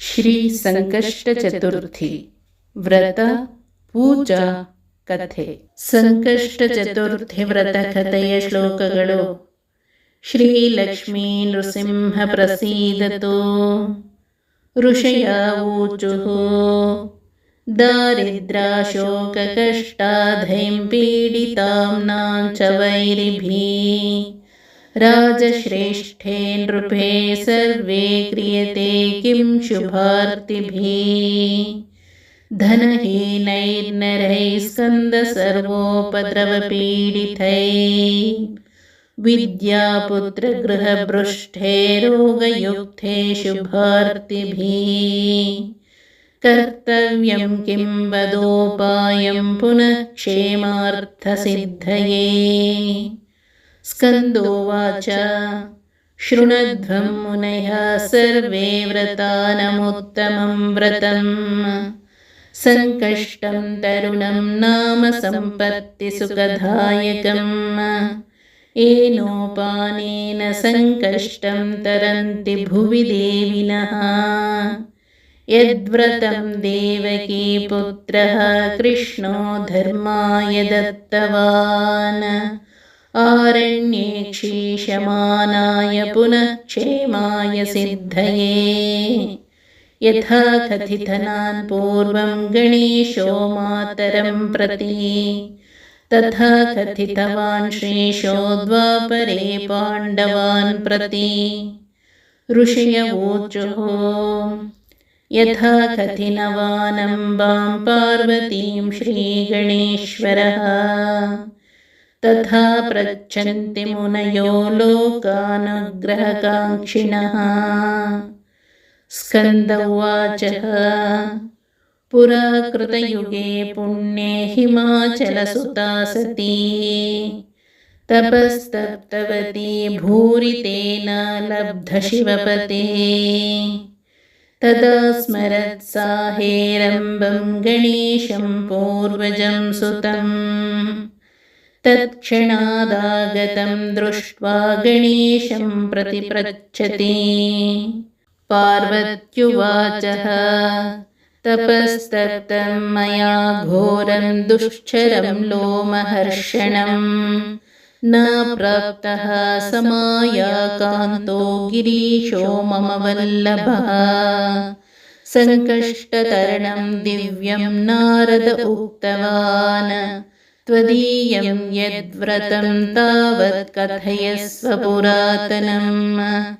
श्री संकष्ट चतुर्थी व्रत पूजा ಕಥೆ ಸಂಕಷ್ಟ ಚತುರ್ಥಿ ವ್ರತ ಕಥೆಯ ಶ್ಲೋಕಗಳು ಶ್ರೀಲಕ್ಷ್ಮೀ ನೃಸಿಂಹ ಪ್ರಸೀದತು ಋಷಯ ಊಚು दारिद्राशोककष्टाधैं पीडितां च वैरिभिः राजश्रेष्ठे नृपे सर्वे क्रियते किं शुभार्तिभिः धनहीनैर्नरैः स्कन्दसर्वोपद्रवपीडितैः विद्यापुत्रगृहभृष्ठे रोगयुक्ते शुभार्तिभिः कर्तव्यं किं वदोपायं पुनः क्षेमार्थसिद्धये स्कन्दोवाच शृणध्वं मुनयः सर्वे व्रतानमुत्तमं व्रतम्। सङ्कष्टं तरुणं नाम सम्पत्तिसुखदायकम्। येनोपानेन सङ्कष्टं तरन्ति भुवि देविनः यद्व्रतं देवकीपुत्रः कृष्णो धर्माय दत्तवान् आरण्ये क्षीशमानाय पुनः क्षेमाय सिद्धये। यथा कथितनान् पूर्वं गणेशो मातरं प्रति। तथा कथितवान् श्रीशो द्वापरे पाण्डवान् प्रति। ऋषयवोचुः यथा कथिनवानम्बां पार्वतीं श्रीगणेश्वरः। तथा पृच्छन्ति मुनयो लोकानुग्रहकाङ्क्षिणः। स्कन्द उवाच पुरा कृतयुगे पुण्ये हिमाचलसुता सती तपस्तप्तवती भूरितेन लब्धशिवपते तदा स्मरत्साहेरम्बं गणेशं पूर्वजं सुतं तत्क्षणादागतं दृष्ट्वा गणेशं प्रतिपृच्छति। पार्वत्युवाचः तपस्तप्तं मया घोरं दुश्चरं लोमहर्षणम् न प्राप्तः समायाकान्तो गिरीशो मम वल्लभः। सङ्कष्टतरणं दिव्यं नारद उक्तवान्। त्वदीयं यद्व्रतं तावत् कथयस्व पुरातनम्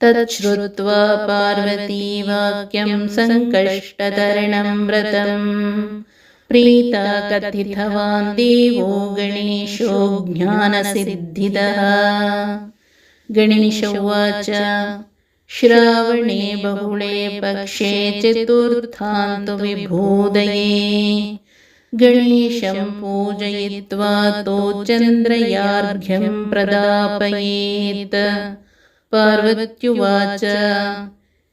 तच्छ्रुत्वा पार्वतीवाक्यं सङ्कष्टतरणं व्रतम् प्रीता कथितवान् देवो गणेशो ज्ञानसिद्धिदः गणेश उवाच श्रावणे बहुळे पक्षे चतुर्थान्तु विभूदये। गणेशं पूजयित्वा तो चन्द्रयार्घ्यं प्रदापयेत्। पार्वत्युवाच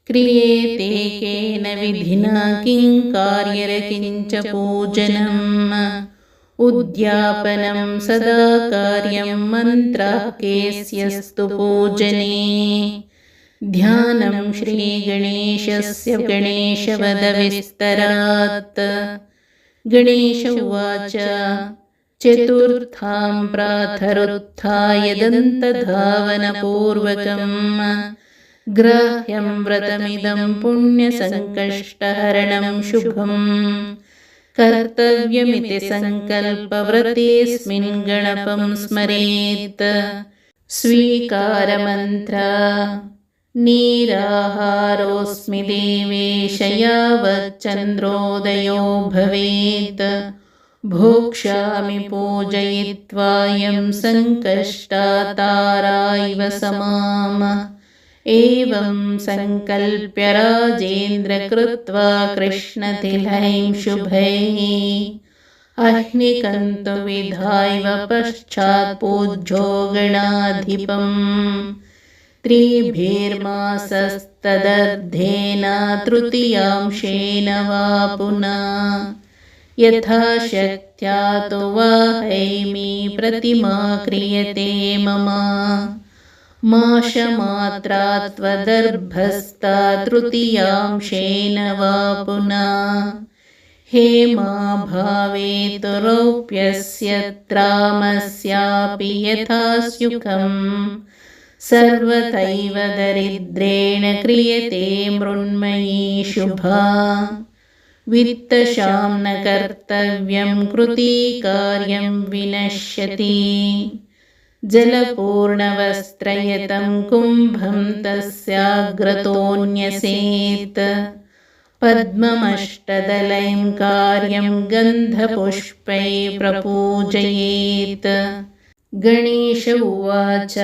क्रियेते केन विधिना किं कार्यरकिञ्च पूजनम्? उद्यापनं सदा कार्यं मन्त्राकेस्यस्तु पूजने। ध्यानं श्रीगणेशस्य गणेशवदविस्तरात्। गणेश उवाच चतुर्थां प्राथरुत्थाय दन्तधावनपूर्वकम् ग्राह्यं व्रतमिदं पुण्यसङ्कष्टहरणं शुभम्। कर्तव्यमिति सङ्कल्पव्रतेऽस्मिन् गणपं स्मरेत्। स्वीकारमन्त्र। नीराहारोऽस्मि देवेश यावच्चन्द्रोदयो भवेत्। भोक्ष्यामि पूजयित्वायं सङ्कष्टा तारा इव समाम एवं सङ्कल्प्य राजेन्द्र कृत्वा कृष्णतिलैं शुभैः। अह्निकन्तु विधायव पश्चात् पूज्यो गणाधिपम्। त्रिभिर्मासस्तदर्धेन तृतीयांशेन वा पुनः। यथाशक्त्या तु वाहैमि प्रतिमा क्रियते मम माशमात्रा त्वदर्भस्ता तृतीयांशेन वा पुनः। हेमा भावे तु रौप्यस्य त्रामस्यापि यथा स्युकम् सर्वतैव दरिद्रेण क्रियते मृण्मयी शुभा। वित्तशां न कर्तव्यं कृतीकार्यं विनश्यति जलपूर्णवस्त्रयतं कुम्भं तस्याग्रतोऽन्यसेत्। पद्ममष्टदलैं कार्यं गन्धपुष्पै प्रपूजयेत्। गणेश उवाच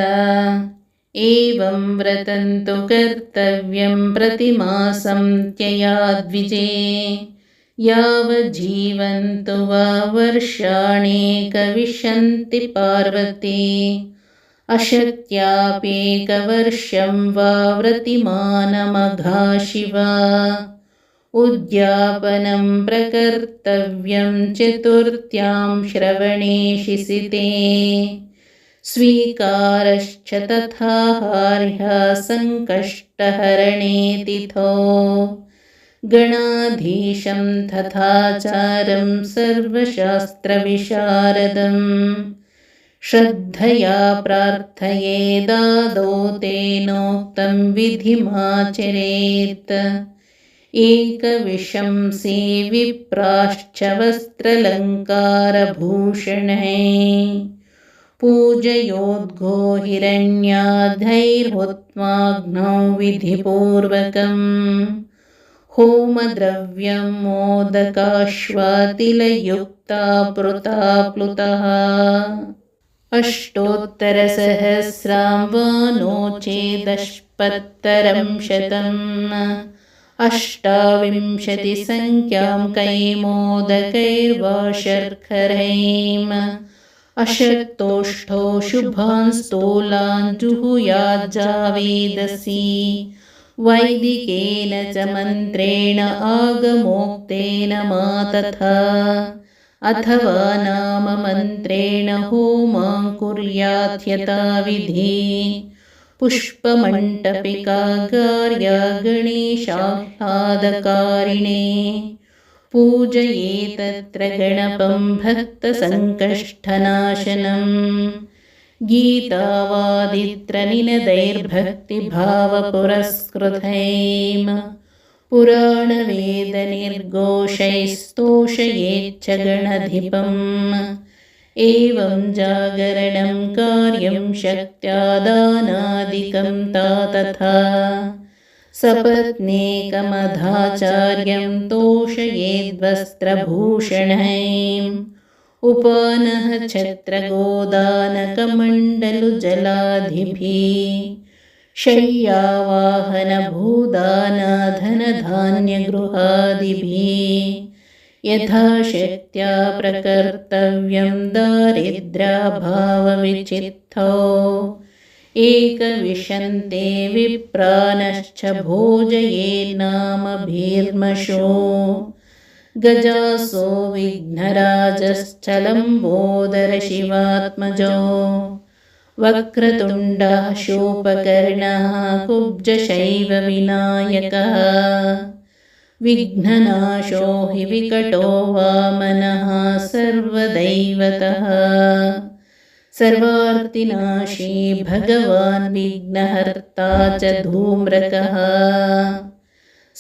एवं व्रतन्तु कर्तव्यं प्रतिमासं त्ययाद्विजे यावज्जीवन्तु वा वर्षाणेकविशन्ति पार्वती। अशक्त्याप्येकवर्षं वा व्रतिमानमघा शिवा उद्यापनं प्रकर्तव्यं चतुर्थ्यां श्रवणे शिसिते स्वीकारश्च तथाहार्ह्य सङ्कष्टहरणे तिथो गणाधीशं तथाचारं सर्वशास्त्रविशारदम्। श्रद्धया प्रार्थये दादो तेनोक्तं विधिमाचरेत्। एकविशंसे विप्राश्च वस्त्रलङ्कारभूषणे पूजयोद्गो हिरण्याधैर्हुत्वाग्नौ विधिपूर्वकम् होमद्रव्यं मोदकाश्वातिलयुक्ता पृता प्लुतः। अष्टोत्तरसहस्रां वा नो चेदष्पत्तरं शतम् अष्टाविंशतिसङ्ख्यां कैमोदकैर्वा शर्खरैम् अशक्तोष्ठो शुभान् स्थूलान् जुहुयाज्जावेदसि वैदिकेन च मन्त्रेण आगमोक्तेन मा तथा अथवा नाममन्त्रेण होमां कुर्यात्यता विधि। पुष्पमण्टपिकागार्या गणेशाह्लादकारिणे। पूजयेतत्र गणपं भक्तसङ्कष्टनाशनम् गीतावादित्रनिनदैर्भक्तिभावपुरस्कृतैम पुराणवेदनिर्घोषैस्तोषयेच्च गणधिपम् एवं जागरणं कार्यं शक्त्या दानादिकं ता तथा। सपत्नेकमधाचार्यं तोषयेद्वस्त्रभूषणैम् उपानः छत्रगोदानकमण्डलुजलाधिभिः शय्यावाहनभूदानाधनधान्यगृहादिभिः यथाशक्त्या प्रकर्तव्यं दारिद्र्याभावविचित्तौ एकविशन्ते विप्रानश्च भोजये नाम भीर्मशो गजासो विघ्नराजश्चलम्बोदरशिवात्मजो। वक्रतुण्डः शोपकर्णः कुब्जशैवविनायकः। विघ्ननाशो हि विकटो वामनः सर्वदैवतः। सर्वार्तिनाशी भगवान् विघ्नहर्ता च धूम्रकः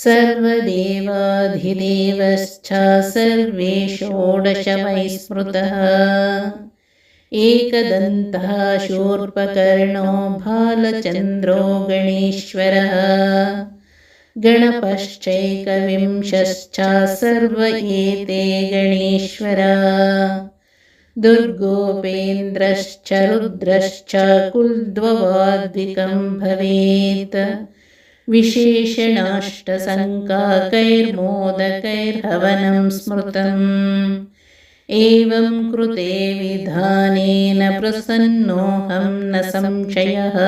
सर्वदेवाधिदेवश्च सर्वे षोडशवैस्मृतः एकदन्तः शूर्पकर्णो भालचन्द्रो गणेश्वरः। गणपश्चैकविंशश्च सर्व एते गणेश्वरा। दुर्गोपेन्द्रश्च रुद्रश्च कुल्द्ववाद्विकं भवेत् विशेषणाष्टसङ्काकैर्मोदकैर्हवनं स्मृतम्। एवं कृते विधानेन प्रसन्नोऽहं न संशयः।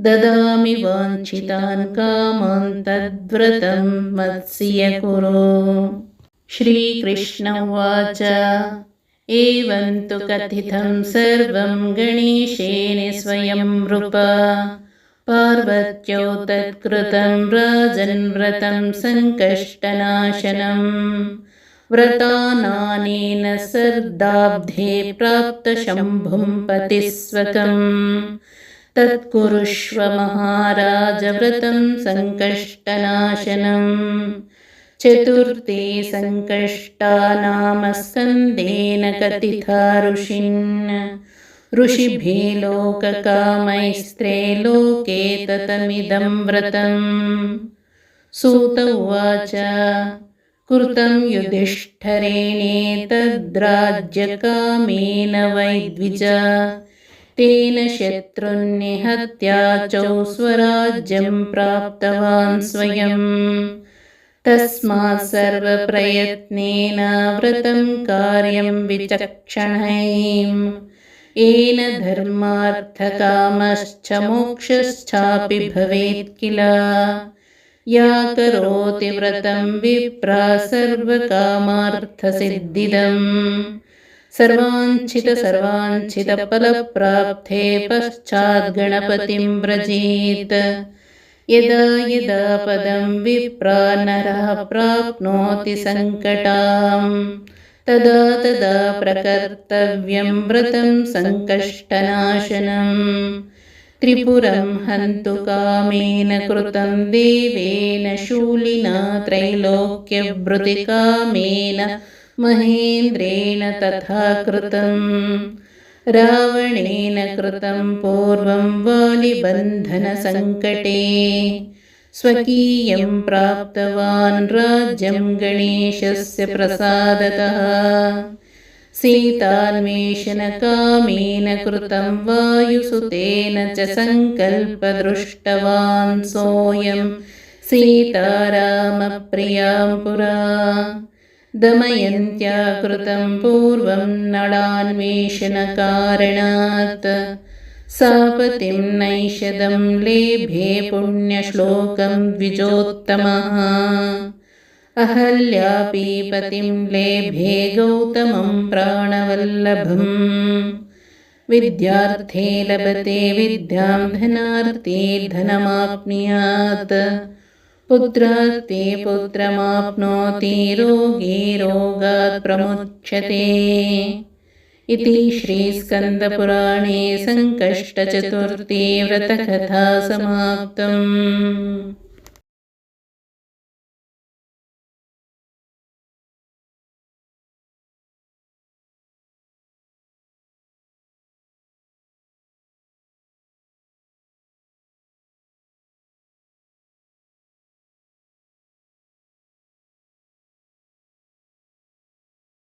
ददामि वाञ्छितान् कामान् तद्व्रतं मत्स्य कुरु। श्रीकृष्ण उवाच। एवं तु कथितं सर्वं गणेशेन स्वयं नृप पार्वत्यो तत्कृतं राजन्व्रतं सङ्कष्टनाशनम्। व्रतानानेन सर्दाब्धे प्राप्तशम्भुं पतिस्वकम्। तत्कुरुष्व महाराजव्रतं सङ्कष्टनाशनम्। चतुर्थे सङ्कष्टा नाम स्कन्देन कथिता ऋषिन् ऋषिभिः लोककामैस्त्रे लोके ततमिदं व्रतम्। सूत उवाच कृतं युधिष्ठरेणेतद्राज्यकामेन वैद्विज। तेन शत्रुन्निहत्या चौ स्वराज्यं प्राप्तवान् स्वयम् तस्मात् सर्वप्रयत्नेन व्रतं कार्यं विचक्षणैम् येन धर्मार्थकामश्च मोक्षश्चापि भवेत् किल? या करोति व्रतं विप्रा सर्वकामार्थसिद्धिदम्। सर्वाञ्छितसर्वाञ्छितफलप्राप्ते पश्चाद्गणपतिं व्रजेत्। यदा यदा पदं विप्रा नरः प्राप्नोति सङ्कटाम् तदा तदा प्रकर्तव्यं व्रतं सङ्कष्टनाशनम्। त्रिपुरं हन्तु कामेन कृतं देवेन शूलिना त्रैलोक्यवृतिकामेन महेन्द्रेण तथा कृतम्। रावणेन कृतं पूर्वं वालिबन्धनसङ्कटे स्वकीयं प्राप्तवान् राज्यं गणेशस्य प्रसादतः। सीतान्वेषणकामेन कृतं वायुसुतेन च सङ्कल्पदृष्टवान् सोऽयं। सीतारामप्रियां पुरा। दमयन्त्या कृतं पूर्वं नळान्वेषणकारणात् सापतिं नैषदं लेभे पुण्यश्लोकं द्विजोत्तमः। अहल्यापीपतिं लेभे गौतमं प्राणवल्लभम्। विद्यार्थे लभते विद्यां धनार्थे धनमाप्नुयात्। पुत्रार्थे पुत्रमाप्नोति रोगे रोगात् प्रमुच्यते इति श्रीस्कन्दपुराणे सङ्कष्टचतुर्थी व्रतकथा समाप्तम्